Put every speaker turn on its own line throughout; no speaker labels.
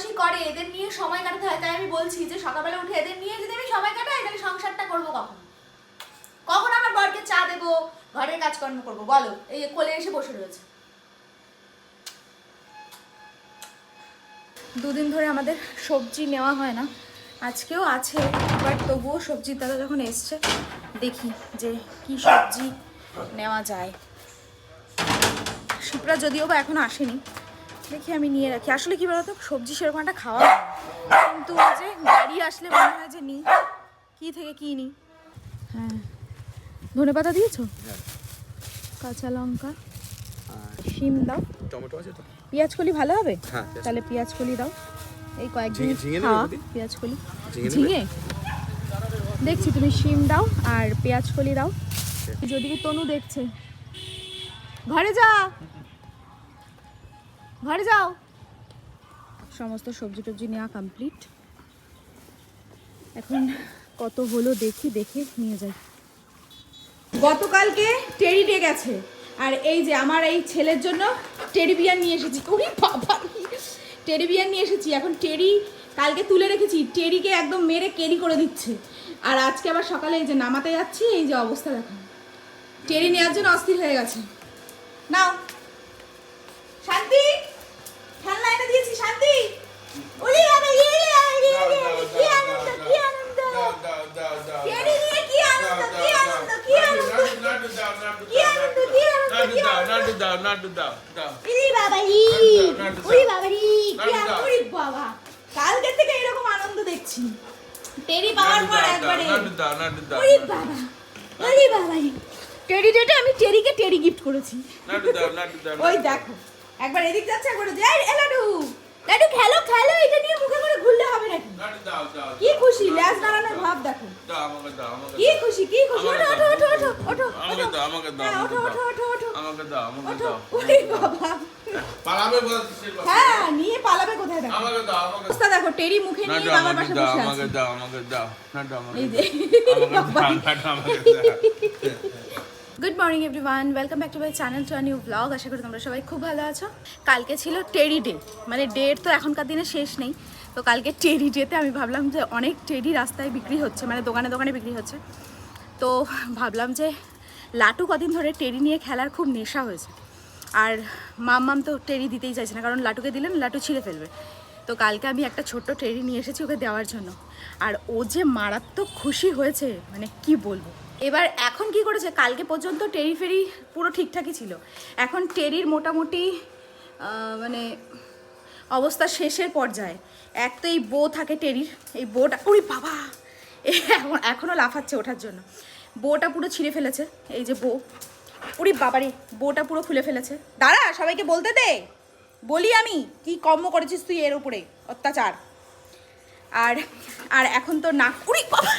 বদমাশি করে, এদের নিয়ে সময় কাটাতে হয়। তাই আমি বলছি যে সকালবেলা উঠে এদের নিয়ে যদি আমি সময় কাটাই, তাহলে সংসারটা করব কখন? কখন আমার বরকে চা দেবো, ঘরের কাজকর্ম করব? বলো, এই কোলে এসে বসে রয়েছে। দুদিন ধরে আমাদের সবজি নেওয়া হয় না। আজকেও আছে, বাট তবুও সবজির দাদা যখন এসছে, দেখি যে কি সবজি নেওয়া যায়। শিপরা যদিও বা এখনও আসেনি দেখি আমি নিয়ে রাখি। আসলে কি বলতো সবজি সেরকম একটা খাওয়া কিন্তু ওই যে গাড়ি আসলে মনে হয় যে নিই কি থেকে কি নিই হ্যাঁ। ধনে পাতা দিয়েছ? কাঁচা লঙ্কা শিম দাও।
টমেটো আছে তো?
পেঁয়াজ কলি ভালো হবে?
হ্যাঁ,
তাহলে পেঁয়াজ কলি দাও। এই কয়েকদিন খাওয়া? পেঁয়াজ কলি।
ঝিঙে
দেখছি তুমি শিম দাও আর পেঁয়াজ কলি দাও। যদি তনু দেখছে। ঘরে যা! ঘরে যাও। সমস্ত সবজি টবজি নেওয়া কমপ্লিট এখন কত হলো দেখি দেখে নিয়ে যাই। গতকালকে টেরি ডে গেছে। আর এই যে আমার এই ছেলের জন্য টেরি বিয়ার নিয়ে এসেছি। ওই বাবা টেরি বিয়ার নিয়ে এসেছি। এখন টেরি কালকে তুলে রেখেছি। টেরিকে একদম মেরে কেরি করে দিচ্ছে। আর আজকে আবার সকালে এই যে নামাতে যাচ্ছি এই যে অবস্থা দেখো। টেরি নেওয়ার জন্য অস্থির হয়ে গেছে। নাও। শান্তি! এনে দিয়েছি শান্তি। ওরে বাবা, ইয়ে, ইয়ে, কি আনন্দ কি আনন্দ। টেরি নিয়ে কি আনন্দ কি আনন্দ কি আনন্দ কি আনন্দ কি আনন্দ কি আনন্দ ইরি বাবা ই উরি বাবা রি কি আনন্দ বাবা। কালকে থেকে এরকম আনন্দ দেখছি। টেরি পাওয়ার পর একবারে। উরি বাবা উরি বাবা রি টেরি ডেটে আমি টেরিকে টেরি গিফট করেছি। ওই দেখো। একবার এদিক যাচ্ছে একবার ওদিক। এই এ লাডু। খেলো খেলো এটা নিয়ে মুখে করে ঘুরলে হবে নাকি? কি খুশি ল্যাস দাঁড়ানোর ভাব দেখো। কি খুশি কি খুশি। ওঠো ওঠো ওঠো ওঠো ওঠো
আমাকে দাও, আমাকে দাও,
হ্যাঁ, ওঠো ওঠো ওঠো ওঠো।
আমাকে দাও আমাকে দাও
ওরে বাবা।
পালাবে
হ্যাঁ নিয়ে পালাবে কোথায় দেখো?
আমাকে দাও আমাকে
অবস্থা দেখো টেরি মুখে নিয়ে বাবার পাশে বসে
আমাকে দাও আমাকে দাও। না দাও আমাকে দাও। আমাকে দাও আমাকে দাও।
Morning everyone welcome back to my channel to new blog আশা করি তোমরা সবাই খুব ভালো আছো। কালকে ছিল টেরি ডে মানে ডেট তো এখনকার দিনে শেষ নেই। তো কালকে টেরি ডেতে আমি ভাবলাম যে অনেক টেরি রাস্তায় বিক্রি হচ্ছে মানে দোকানে দোকানে বিক্রি হচ্ছে। তো ভাবলাম যে লাটু কদিন ধরে টেরি নিয়ে খেলার খুব নেশা হয়েছে। আর মাম মাম্মাম তো টেরি দিতেই চাইছে না, কারণ লাটুকে দিলেন লাটু ছিঁড়ে ফেলবে। তো কালকে আমি একটা ছোট্ট টেরি নিয়ে এসেছি ওকে দেওয়ার জন্য। আর ও যে মারাত্মক খুশি হয়েছে মানে কি বলব। এবার এখন কি করেছে? কালকে পর্যন্ত টেরি ফেরি পুরো ঠিকঠাকই ছিল। এখন টেরির মোটামুটি মানে অবস্থা শেষের পর্যায়ে। এক তো এই বউ থাকে টেরির, এই বউটা, ওরে বাবা! এখনও লাফাচ্ছে ওঠার জন্য। বউটা পুরো ছিঁড়ে ফেলেছে, এই যে বউ। ওরে বাবারে, বউটা পুরো খুলে ফেলেছে। দাঁড়া, সবাইকে বলতে দে। বলি আমি, কি কর্ম করেছিস তুই এর উপরে অত্যাচার? আর আর এখন তো না উড়ি বাবা!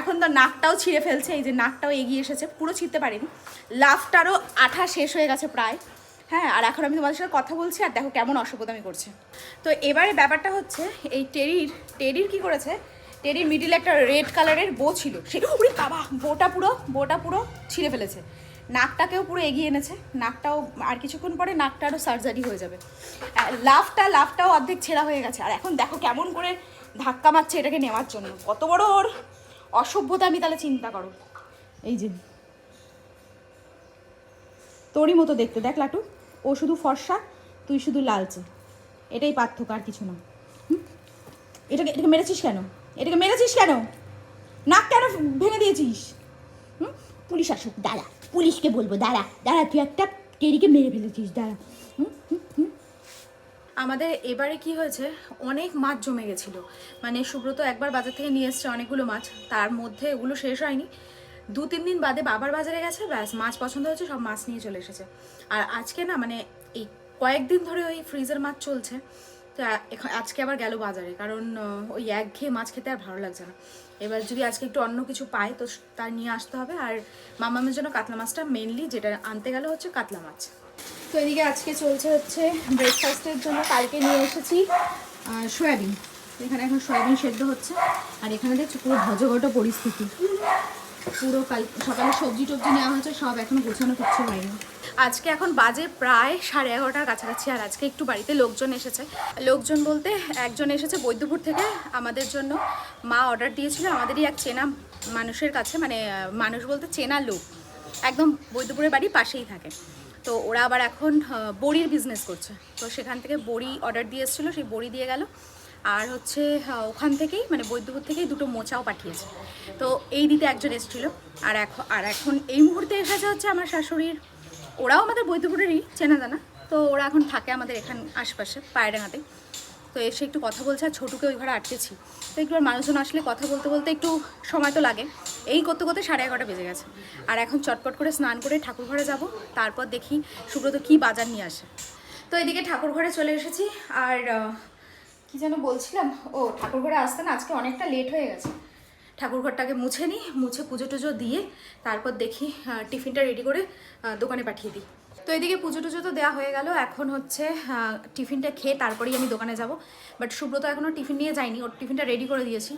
এখন তো নাকটাও ছিঁড়ে ফেলছে, এই যে নাকটাও এগিয়ে এসেছে, পুরো ছিঁড়তে পারিনি। লাফটারও আঠা শেষ হয়ে গেছে প্রায়। হ্যাঁ আর এখন আমি তোমাদের সাথে কথা বলছি, আর দেখো কেমন অসভ্যতামি করছে। তো এবারে ব্যাপারটা হচ্ছে, এই টেরির টেরির কি করেছে? টেরির মিডিলে একটা রেড কালারের বো ছিল, সে উড়ি বাবা বোটা পুরো বোটা পুরো ছিঁড়ে ফেলেছে। নাকটাকেও পুরো এগিয়ে এনেছে, নাকটাও আর কিছুক্ষণ পরে নাকটারও সার্জারি হয়ে যাবে। লাফটা, লাফটাও অর্ধেক ছেঁড়া হয়ে গেছে, আর এখন দেখো কেমন করে ধাক্কা মারছে এটাকে নেওয়ার জন্য। কত বড় ওর! অসভ্যতা আমি তাহলে চিন্তা করো। এই যে। তোরই মতো দেখতে। দেখ লাটু, ও শুধু ফর্সা, তুই শুধু লালচে। এটাই পার্থক্য, আর কিছু না? এটাকে এটাকে মেরেছিস কেন? এটাকে মেরেছিস কেন? নাক কেন ভেঙে দিয়েছিস? হুম? পুলিশ আসুক, দাঁড়া। পুলিশকে বলব, দাঁড়া। দাঁড়া, তুই একটা টেরিকে মেরে ফেলেছিস, দাঁড়া। হুম? হুম? হুম? আমাদের এবারে কি হয়েছে? অনেক মাছ জমে গেছিল। মানে সুব্রত একবার বাজার থেকে নিয়ে এসছে অনেকগুলো মাছ। তার মধ্যে এগুলো শেষ হয়নি। দু তিন দিন বাদে বাবার বাজারে গেছে, ব্যাস মাছ পছন্দ হয়েছে, সব মাছ নিয়ে চলে এসেছে। আর আজকে না মানে এই কয়েকদিন ধরে ওই ফ্রিজের মাছ চলছে। তো এখন- আজকে আবার গেল বাজারে। কারণ ওই এক ঘেয়ে মাছ খেতে আর ভালো লাগছে না। এবার যদি আজকে একটু অন্য কিছু পায় তো তার নিয়ে আসতে হবে। আর মামামের জন্য কাতলা মাছটা মেনলি যেটা আনতে গেলে হচ্ছে কাতলা মাছ। তো এদিকে আজকে চলছে হচ্ছে ব্রেকফাস্টের জন্য কালকে নিয়ে এসেছি সয়াবিন। এখানে এখন সয়াবিন সেদ্ধ হচ্ছে, আর এখানে দেখছ পুরো ভজঘট পরিস্থিতি। পুরো কাল সকালে সবজি টবজি নেওয়া হয়েছে, সব এখনও গোছানো কিচ্ছু হয়নি। আজকে এখন বাজে প্রায় সাড়ে এগারোটার কাছাকাছি, আর আজকে একটু বাড়িতে লোকজন এসেছে। লোকজন বলতে একজন এসেছে বৈদ্যপুর থেকে আমাদের জন্য। মা অর্ডার দিয়েছিল, আমাদেরই এক চেনা মানুষের কাছে মানে মানুষ বলতে চেনা লোক। একদম বৈদ্যপুরের বাড়ি পাশেই থাকে। তো ওরা আবার এখন বড়ির বিজনেস করছে। তো সেখান থেকে বড়ি অর্ডার দিয়ে এসেছিল, সেই বড়ি দিয়ে গেল। আর হচ্ছে ওখান থেকেই মানে বৈদ্যপুর থেকেই দুটো মোচাও পাঠিয়েছে। তো এই দিতে একজন এসেছিল। আর এখন আর এখন এই মুহূর্তে এসেছে হচ্ছে আমার শাশুড়ির, ওরাও আমাদের বৈদ্যপুরেরই, চেনা জানা। তো ওরা এখন থাকে আমাদের এখান আশপাশে, পায়রাঙাতে। তো এসে একটু কথা বলছে আর ছোটুকে ওই ঘরে আটকেছি। তো একটু আর মানুষজন আসলে কথা বলতে বলতে একটু সময় তো লাগে। এই করতে করতে সাড়ে এগারোটা বেজে গেছে। আর এখন চটপট করে স্নান করে ঠাকুর ঘরে যাব, তারপর দেখি সুব্রত কী বাজার নিয়ে আসে। তো এদিকে ঠাকুর ঘরে চলে এসেছি আর কি যেন বলছিলাম? ও, ঠাকুর ঘরে আসতে না আজকে অনেকটা লেট হয়ে গেছে। ঠাকুর ঘরটাকে মুছে নিই, মুছে পুজো টুজো দিয়ে তারপর দেখি টিফিনটা রেডি করে দোকানে পাঠিয়ে দিই। তো এদিকে পুজো টুজো তো দেওয়া হয়ে গেল। এখন হচ্ছে টিফিনটা খেয়ে তারপরেই আমি দোকানে যাব। বাট সুব্রত এখনও টিফিন নিয়ে যায়নি। ওর টিফিনটা রেডি করে দিয়েছি।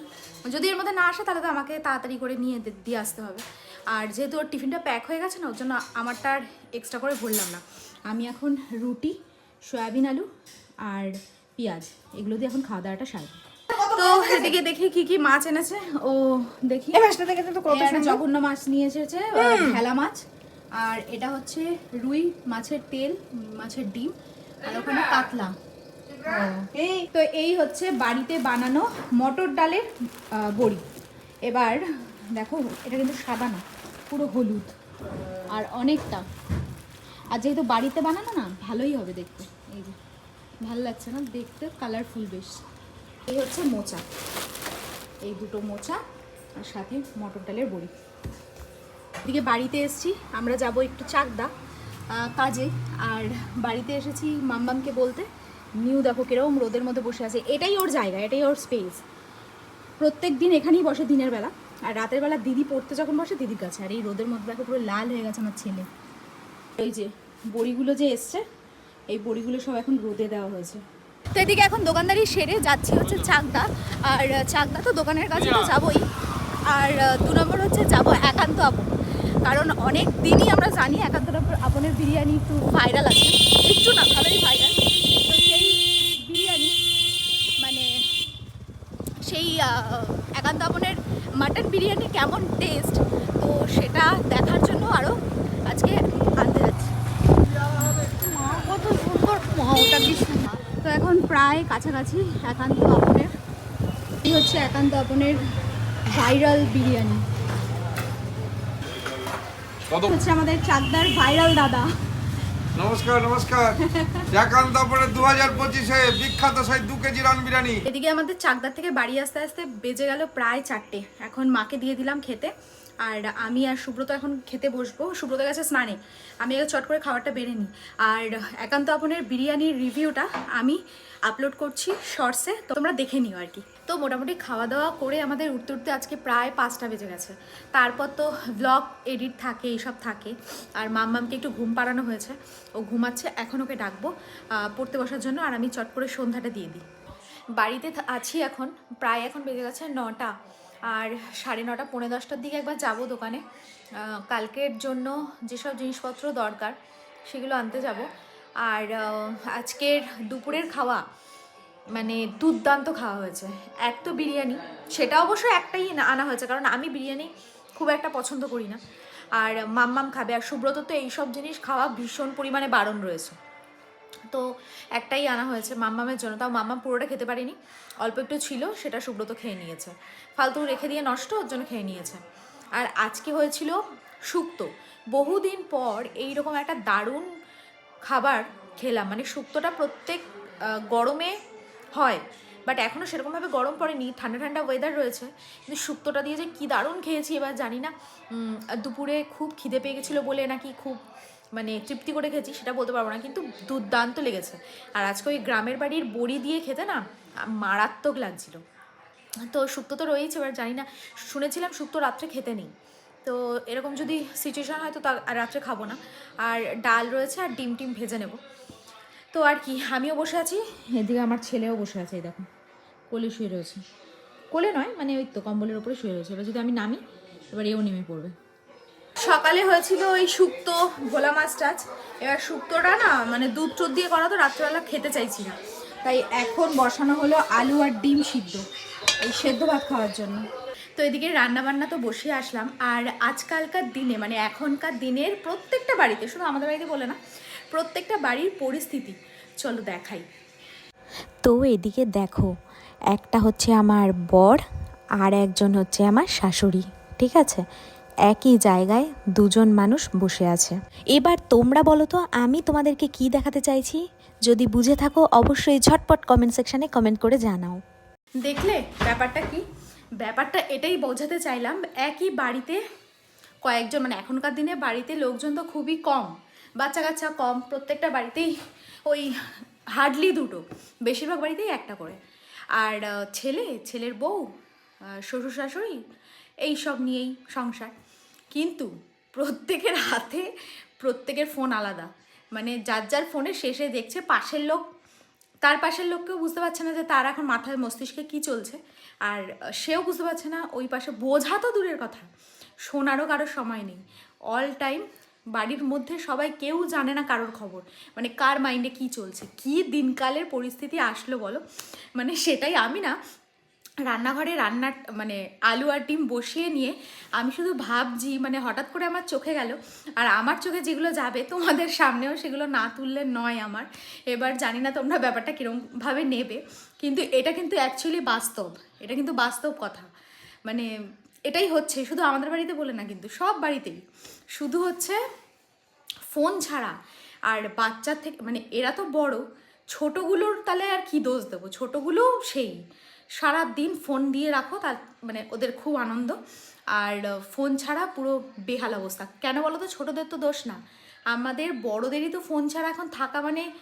যদি এর মধ্যে না আসে তাহলে তো আমাকে তাড়াতাড়ি করে নিয়ে দিয়ে আসতে হবে। আর যেহেতু ওর টিফিনটা প্যাক হয়ে গেছে না ওর জন্য আমারটা আর এক্সট্রা করে ভরলাম না। আমি এখন রুটি সয়াবিন আলু আর পেঁয়াজ। এগুলো দিয়ে এখন খাওয়া দাওয়াটা সারবো। তো এদিকে দেখি কি কি মাছ এনেছে। ও দেখি। জঘন্য মাছ নিয়ে এসেছে ভেলা মাছ। আর এটা হচ্ছে রুই মাছের তেল মাছের ডিম আর ওখানে কাতলা।
এই।
তো এই হচ্ছে বাড়িতে বানানো মটর ডালের বড়ি। এবার দেখো এটা কিন্তু সাদা না পুরো হলুদ আর অনেকটা। আর যেহেতু বাড়িতে বানানো না ভালোই হবে দেখতে। এই যে ভালো লাগছে না? দেখতে কালারফুল বেশ। এই হচ্ছে মোচা। এই দুটো মোচা আর সাথে মটর ডালের বড়ি। এদিকে বাড়িতে এসেছি আমরা যাব একটু চাকদা কাজে। আর বাড়িতে এসেছি মাম্মামকে বলতে নিউ দেখো কীরকম রোদের মধ্যে বসে আছে। এটাই ওর জায়গা এটাই ওর স্পেস প্রত্যেক দিন এখানেই বসে দিনের বেলা। আর রাতের বেলা দিদি পড়তে যখন বসে দিদির কাছে। আর এই রোদের মধ্যে দেখো পুরো লাল হয়ে গেছে আমার ছেলে। এই যে বড়িগুলো যে এসছে এই বড়িগুলো সব এখন রোদে দেওয়া হয়েছে। তো এদিকে এখন দোকানদারি সেরে যাচ্ছি হচ্ছে চাকদা। আর চাকদা তো দোকানের কাছে তো যাবোই। আর দু নম্বর হচ্ছে যাব একান্ত আপন কারণ অনেক দিনই আমরা জানি একান্ত আপন- আপনের বিরিয়ানি একটু ভাইরাল আছে। একটু না, ভালোই ভাইরাল তো সেই বিরিয়ানি মানে সেই একান্ত আপনের মাটন বিরিয়ানি কেমন টেস্ট তো সেটা দেখার জন্য আরও আজকে আনতে যাচ্ছি। তো এখন প্রায় কাছাকাছি একান্ত আপনের হচ্ছে একান্ত আপনের ভাইরাল বিরিয়ানি। হচ্ছে আমাদের চাকদার ভাইরাল দাদা।
নমস্কার নমস্কার। পরে দু হাজার পঁচিশে বিখ্যাত সেই দু কেজি রান বিরিয়ানি।
এদিকে আমাদের চাকদার থেকে বাড়ি আসতে আসতে বেজে গেল প্রায় চারটে। এখন মাকে দিয়ে দিলাম খেতে। আর আমি আর সুব্রত এখন খেতে বসবো। সুব্রত গেছে স্নানে। আমি আগে চট করে খাবারটা বেড়ে নিই। আর একান্ত আপনের বিরিয়ানির রিভিউটা আমি আপলোড করছি শর্টসে তো তোমরা দেখে নিও আর কি। তো মোটামুটি খাওয়া দাওয়া করে আমাদের উঠতে উঠতে আজকে প্রায় পাঁচটা বেজে গেছে। তারপর তো ব্লগ এডিট থাকে, এইসব থাকে। আর মাম্মামকে একটু ঘুম পাড়ানো হয়েছে। ও ঘুমাচ্ছে, এখন ওকে ডাকবো পড়তে বসার জন্য, আর আমি চট করে সন্ধ্যাটা দিয়ে দিই। বাড়িতে আছি এখন, প্রায় এখন বেজে গেছে নটা। আর সাড়ে নটা, পৌনে দশটার দিকে একবার যাব দোকানে। কালকের জন্য যেসব জিনিসপত্র দরকার, সেগুলো আনতে যাব। আর আজকের দুপুরের খাওয়া মানে দুর্দান্ত খাওয়া হয়েছে। এক তো বিরিয়ানি, সেটা অবশ্য একটাই আনা হয়েছে, কারণ আমি বিরিয়ানি খুব একটা পছন্দ করি না। আর মাম্মাম খাবে, আর সুব্রত তো এইসব জিনিস খাওয়া ভীষণ পরিমাণে বারণ রয়েছে। তো একটাই আনা হয়েছে মাম্মামের জন্য, তাও মাম্মাম পুরোটা খেতে পারেনি, অল্প একটু ছিল, সেটা সুব্রত খেয়ে নিয়েছে। ফালতু রেখে দিয়ে নষ্ট, ওর জন্য খেয়ে নিয়েছে। আর আজকে হয়েছিল শুক্তো। বহুদিন পর এই রকম একটা দারুণ খাবার খেলাম। মানে শুক্তোটা প্রত্যেক গরমে হয় বাট এখনও সেরকমভাবে গরম পড়েনি। ঠান্ডা ঠান্ডা ওয়েদার রয়েছে, কিন্তু শুক্তোটা দিয়ে যে কী দারুণ খেয়েছি, এবার জানি না। দুপুরে খুব খিদে পেয়ে গেছিল বলে নাকি খুব মানে তৃপ্তি করে খেয়েছি, সেটা বলতে পারব না, কিন্তু দুর্দান্ত লেগেছে। আর আজকে ওই গ্রামের বাড়ির বড়ি দিয়ে খেতে না মারাত্মক লাগছিল। তো শুক্তো তো রয়েছে এবার জানি না, শুনেছিলাম শুক্তো রাত্রে খেতে নেই। তো এরকম যদি সিচুয়েশান হয় তো আর রাত্রে খাব না। আর ডাল রয়েছে আর ডিম টিম ভেজে নেব। তো আর কি, আমিও বসে আছি, এদিকে আমার ছেলেও বসে আছে দেখো,
কোলে শুয়ে রয়েছে। কোলে নয় মানে ওই তো কম্বলের উপরে শুয়ে রয়েছে। এবার যদি আমি নামি, এবার এও নেমে পড়বে।
সকালে হয়েছিল ওই শুক্তো ভোলা মাছ টাছ এবার শুক্তোটা না মানে দুধ টুধ দিয়ে করা তো রাত্রেবেলা খেতে চাইছি না। তাই এখন বসানো হলো আলু আর ডিম সিদ্ধ, এই সেদ্ধ ভাত খাওয়ার জন্য। তো এদিকে রান্না বান্না তো বসে আসলাম। আর আজকালকার দিনে মানে এখনকার দিনের প্রত্যেকটা বাড়িতে শুধু আমাদের বাড়িতে বলে না প্রত্যেকটা বাড়ির পরিস্থিতি চলো দেখাই।
তো এদিকে দেখো একটা হচ্ছে আমার বর আর একজন হচ্ছে আমার শাশুড়ি ঠিক আছে? একই জায়গায় দুজন মানুষ বসে আছে। এবার তোমরা বলো তো আমি তোমাদেরকে কি দেখাতে চাইছি? যদি বুঝে থাকো অবশ্যই ঝটপট কমেন্ট সেকশানে কমেন্ট করে জানাও।
দেখলে ব্যাপারটা কি? ব্যাপারটা এটাই বোঝাতে চাইলাম, একই বাড়িতে কয়েকজন মানে এখনকার দিনে বাড়িতে লোকজন তো খুবই কম বাচ্চা কাচ্চা কম, প্রত্যেকটা বাড়িতেই ওই হার্ডলি দুটো, বেশিরভাগ বাড়িতেই একটা করে। আর ছেলে, ছেলের বউ শ্বশুর শাশুড়ি এই সব নিয়েই সংসার। কিন্তু প্রত্যেকের হাতে প্রত্যেকের ফোন আলাদা মানে যার যার ফোনে শেষে দেখছে পাশের লোক তার পাশের লোককেও বুঝতে পারছে না যে তার এখন মাথায় মস্তিষ্কে কি চলছে। আর সেও বুঝতে পারছে না ওই পাশে বোঝা তো দূরের কথা। শোনারও কারোর সময় নেই। অল টাইম বাড়ির মধ্যে সবাই কেউ জানে না কারোর খবর। মানে কার মাইন্ডে কি চলছে? কি দিনকালের পরিস্থিতি আসলো বলো? মানে সেটাই আমি না রান্নাঘরে রান্নার মানে আলু আর ডিম বসিয়ে নিয়ে আমি শুধু ভাবছি মানে হঠাৎ করে আমার চোখে গেল। আর আমার চোখে যেগুলো যাবে, তোমাদের সামনেও সেগুলো না তুললে নয় আমার। এবার জানি না তোমরা ব্যাপারটা কীরকমভাবে নেবে। কিন্তু এটা কিন্তু অ্যাকচুয়ালি বাস্তব। এটা কিন্তু বাস্তব কথা। মানে এটাই হচ্ছে, শুধু আমাদের বাড়িতে বলে না কিন্তু সব বাড়িতেই। শুধু হচ্ছে ফোন ছাড়া। আর বাচ্চার থেকে মানে এরা তো বড়, ছোটোগুলোর তাহলে আর কি দোষ দেবো? ছোটোগুলো সেই। সারা দিন ফোন দিয়ে রাখো তার মানে ওদের খুব আনন্দ। আর ফোন ছাড়া পুরো বেহাল অবস্থা। কেন বলো তো ছোটোদের তো দোষ না। আমাদের বড়দেরই তো ফোন ছাড়া এখন থাকা মানে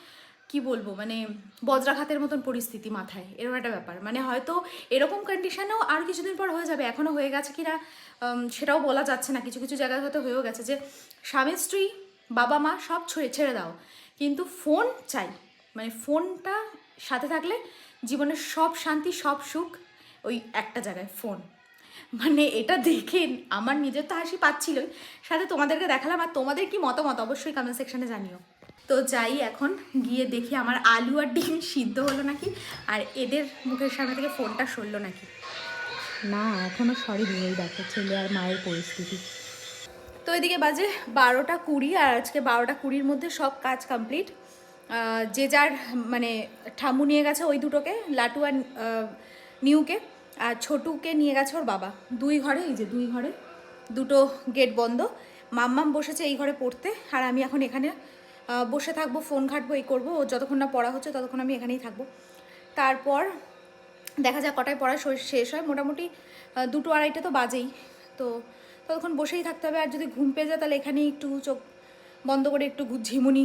কি বলব? মানে বজ্রাঘাতের মতন পরিস্থিতি মাথায়। এরকম একটা ব্যাপার। মানে হয়তো এরকম কন্ডিশনেও আর কিছুদিন পর হয়ে যাবে। এখনও হয়ে গেছে কিনা উম, সেটাও বলা যাচ্ছে না। কিছু কিছু জায়গায় হয়তো হয়েও গেছে যে স্বামী স্ত্রী বাবা মা সব ছেড়ে ছেড়ে দাও। কিন্তু ফোন চাই। মানে ফোনটা সাথে থাকলে জীবনের সব শান্তি সব সুখ ওই একটা জায়গায় ফোন মানে এটা দেখে আমার নিজের তো হাসি পাচ্ছিলই। সাথে তোমাদেরকে দেখালাম আর তোমাদের কি মতামত অবশ্যই কমেন্ট সেকশনে জানিও। তো যাই এখন গিয়ে দেখি আমার আলু আর ডিম সিদ্ধ হলো নাকি? আর এদের মুখের সামনে থেকে ফোনটা সরলো নাকি?
না এখনও সরি নিয়েই দেখো ছেলে আর মায়ের পরিস্থিতি।
তো এদিকে বাজে বারোটা কুড়ি আর আজকে বারোটা কুড়ির মধ্যে সব কাজ কমপ্লিট যে যার মানে ঠামু নিয়ে গেছে ওই দুটোকে, লাটু আর নিউকে, আর ছোটুকে নিয়ে গেছে ওর বাবা। দুই ঘরে, এই যে দুই ঘরে, দুটো গেট বন্ধ। মাম্মাম বসেছে এই ঘরে পড়তে, আর আমি এখন এখানে বসে থাকব, ফোন ঘাটবো, এই করব। যতক্ষণ না পড়া হচ্ছে, ততক্ষণ আমি এখানেই থাকব। তারপর, দেখা যাক কটায় পড়া শেষ হয়। মোটামুটি দুটো আড়াইটা তো বাজেই। তো ততক্ষণ বসেই থাকতে হবে। আর যদি ঘুম পেয়ে যায়, তাহলে এখানেই একটু চোখ বন্ধ করে একটু ঝিমুনি